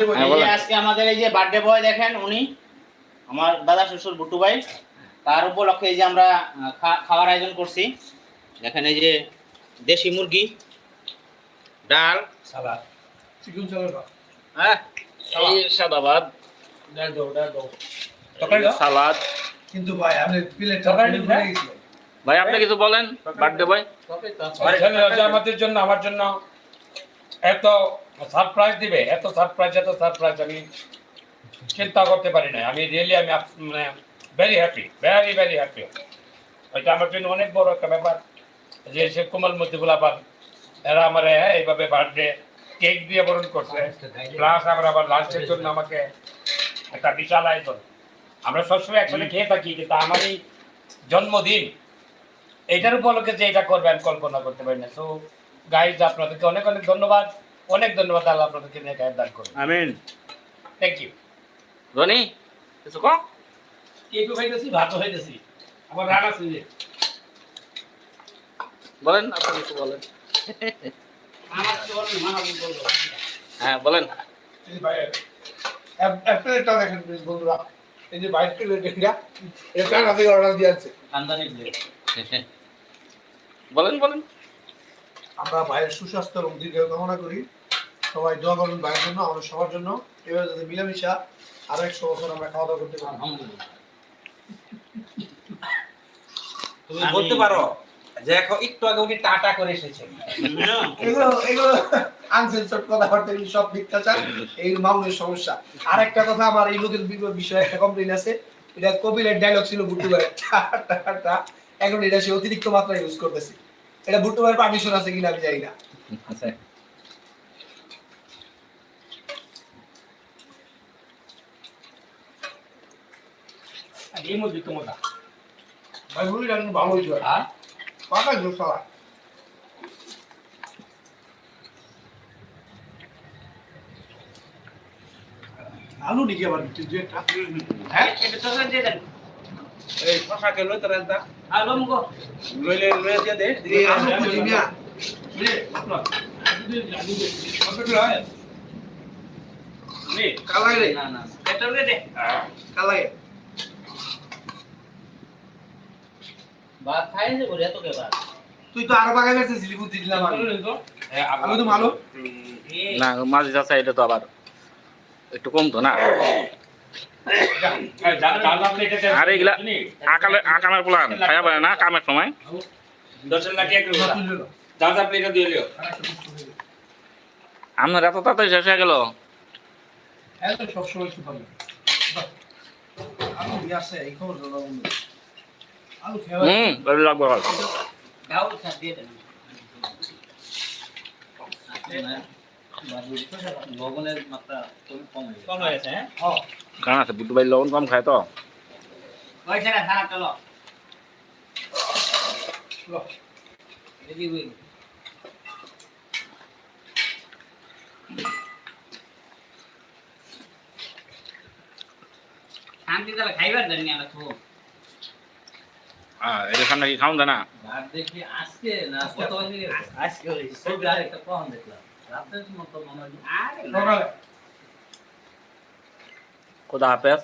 হ্যাঁ। আজকে আমাদের এই যে বার্থডে বয় দেখেন উনি আমার দাদা শ্বশুর বুটু ভাই। তার উপলক্ষে এই যে আমরা খাওয়ার আয়োজন করছি। দেখেন এই যে দেশি মুরগি ডাল সালাদ। চিকেন সালাদ হ্যাঁ সাদাবাদ ডাল দাও ডাল দাও। সালাদ। কিন্তু ভাই আপনি প্লেট তরকারি তরকারি দিন, ভরে? গেছিল ভাই আপনি কিছু বলেন? বার্থডে বয় আমাদের জন্য আমার জন্য। এত সারপ্রাইজ দিবে, এত সারপ্রাইজ এত সারপ্রাইজ আমি চিন্তা করতে পারি না আমি রিয়েলি আমি মানে very happy very very happy এটা আমার জন্য অনেক বড় একটা ব্যাপার যে সে কোমল মধ্যগুলো আবার এরা আমার এইভাবে বার্থডে কেক দিয়ে বরণ করছে। প্লাস আমরা আবার লাঞ্চের জন্য আমাকে একটা বিশাল আয়োজন। আমরা সবসময় একসাথে খেয়ে থাকি, কিন্তু আমার এই জন্মদিন এটার উপলক্ষে যে এটা করবে আমি কল্পনা করতে পারি না। সো গাইজ আপনাদেরকে অনেক অনেক ধন্যবাদ। অনেক ধন্যবাদ আল্লাহ আপনাদেরকে নিয়ে গায়ে দান করুন। আমিন। থ্যাংক ইউ রনি কিছু কম কেকও খাইতেছি ভাতও খাইতেছি। আবার রান আছে যে। বলেন আপনি কিছু বলেন। আমার বলব। হ্যাঁ বলেন। দেখেন বন্ধুরা। এই যে বাইশ এটা অর্ডার দিয়ে আছে বলেন বলেন। আমরা ভাইয়ের সুস্বাস্থ্য এবং দীর্ঘ কামনা করি। সবাই দোয়া করুন ভাইয়ের জন্য আমাদের সবার জন্য। এবার যাতে মিলামিশা আরও একশো বছর আমরা খাওয়া দাওয়া করতে পারি। তুমি বলতে পারো যে এখন একটু আগে উনি টাটা করে এসেছেন। এগুলো এগুলো আনসেন্সর কথাবার্তা এগুলো সব মিথ্যাচার এই মামুনের সমস্যা। আর একটা কথা আমার এই লোকের বিষয়ে একটা কমপ্লেন আছে। এটা কপিলের ডায়লগ ছিল বুট্টু ভাইয়ের। টা, টা, টা। এখন এটা সে অতিরিক্ত মাত্রায় ইউজ করতেছে। এটা বুট্টু ভাইয়ের পারমিশন আছে কিনা আমি জানি না। আচ্ছা। এই মধ্যে তোমার ভাই জানি ভালো হয়েছে ভাই। হ্যাঁ? পাকা জোর সালা। আলু নাকি আবার দুই হ্যাঁ? এটা তরকারি দিয়ে দেন। এই শশাকে লই তোরা দা। আর লম্ব লইলে লই দিয়ে দে। এই আলু বুঝি মিয়া কালাই রে। না না এটা দিয়ে দে। কালাই ভাত খাই যে বলে এত কে ভাত তুই তো আরও বাগানে দিলাম আমি। তো ভালো না মাঝে যাচ্ছে এটা তো আবার একটু কম তো না? আর এগুলা আকালে আকামের প্লান খাইয়া পারে না কামের সময়। আপনার এত তাড়াতাড়ি শেষ হয়ে গেল। হ্যাঁ খেয়ে হুম লাগবে ভালো ডাউল স্যার দিয়ে দেন লবণের মাত্রা খুবই কম হয়ে কম হয়ে গেছে হ্যাঁ হ্যাঁ কারণ আছে বুটু ভাই লবণ কম খায় তো হয়েছে না খানা চলো লো। রেডি হয়ে শান্তি তাহলে খাইবার দেন না তো হ্যাঁ এটা সামনে কি খাওন না আর দেখি আজকে না কত বাজে গেছে আজকে হয়েছে ছবি আরেকটা কখন দেখলাম আরে হাফেজ।